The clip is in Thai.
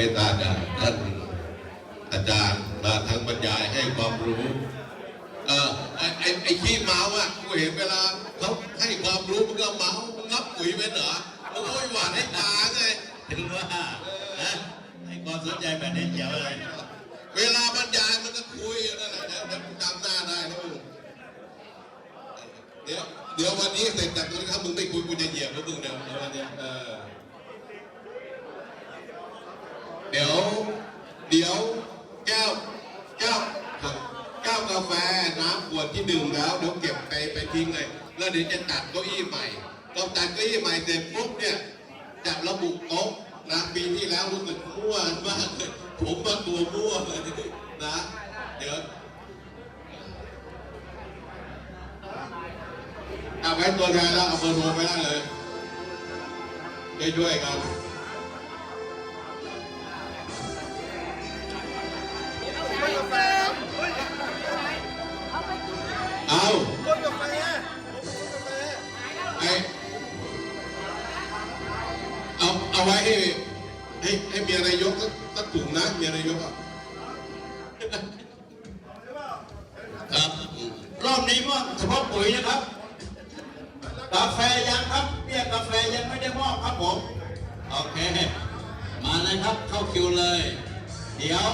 มตตาจากท่านอาจารย์มาทั้งบรรยายให้ความรู้ เออไอ้ไอ้ไอ้ขี้เมาอะกูเห็นเวลาเขาให้ความรู้มึงก็เมามึงงับปุ๋ยเป็นเหรอโอ้ยหวานให้ตาไงถึงว่านะให้ความสนใจแบบนี้เจ๋วเลยเวลาบรรยายมันก็คุยอยู่นั่นแหละเดี๋ยวเดี๋ยวมึงจำหน้าได้นะมึงเดี๋ยวเดี๋ยววันนี้เสร็จจากตรงนี้ถ้ามึงไม่คุยกูจะเหยียบแล้วมึงเดี๋ยวเดี๋ยววันเนี้ยเออ เดี๋ยว เดี๋ยวแก้วแก้วแก้วกาแฟน้ำขวดที่ดื่มแล้วเดี๋ยวเก็บไปไปทิ้งเลย แล้วเดี๋ยวจะจัดเก้าอี้ใหม่ต้องจัดเก้าอี้ใหม่เสร็จปุ๊บเนี่ยจะระบุโต๊ะนะปีที่แล้วรู้สึกมั่วมากเลยผมมาตัวมั่วเลยนะ เดี๋ยวเอาไว้ตัวแทนแล้วเอาเบอร์โทรไปได้เลยช่วยๆกัน ไอเอาเอาไว้ให้ให้ให้เมียนายกสักสักถุงนะเมียนายกอะครับรอบนี้มอบเฉพาะปุ๋ยนะครับ กาแฟยังครับเบี้ยกาแฟยังไม่ได้มอบครับผม โอเค มาเลยครับเข้าคิวเลย เดี๋ยว